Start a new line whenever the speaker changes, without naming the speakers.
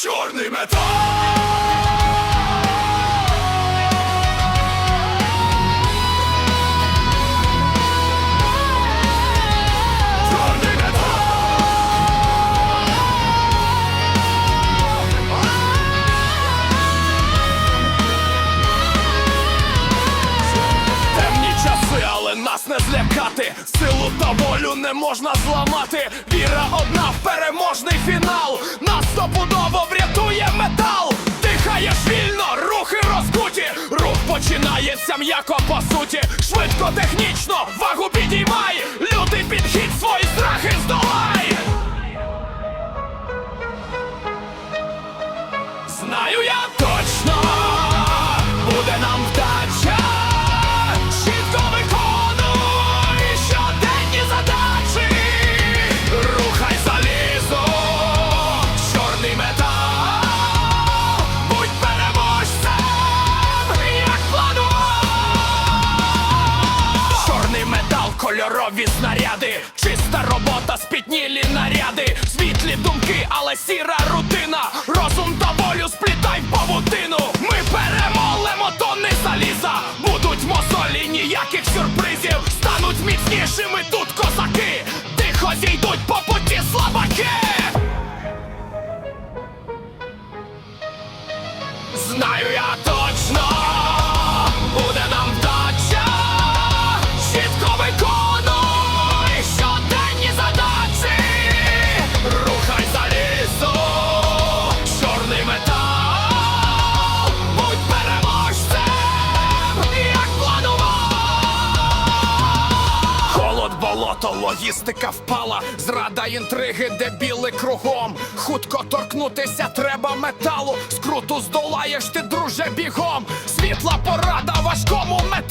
Чорний метал! Не. Силу та волю не можна зламати. Віра одна в переможний фінал. Нас стопудово врятує метал. Дихаєш вільно, рухи розкуті. Рух починається м'яко по суті. Швидко, технічно, вагу підіймай. Лютий підхід, свої страхи здолай. Знаю міцнішими тут козаки. Тихо зійдуть по путі слабаки. Знаю я точно, логістика впала, зрада інтриги, дебіли кругом. Хутко торкнутися треба металу. Скруту здолаєш ти, друже, бігом. Світла порада важкому металу.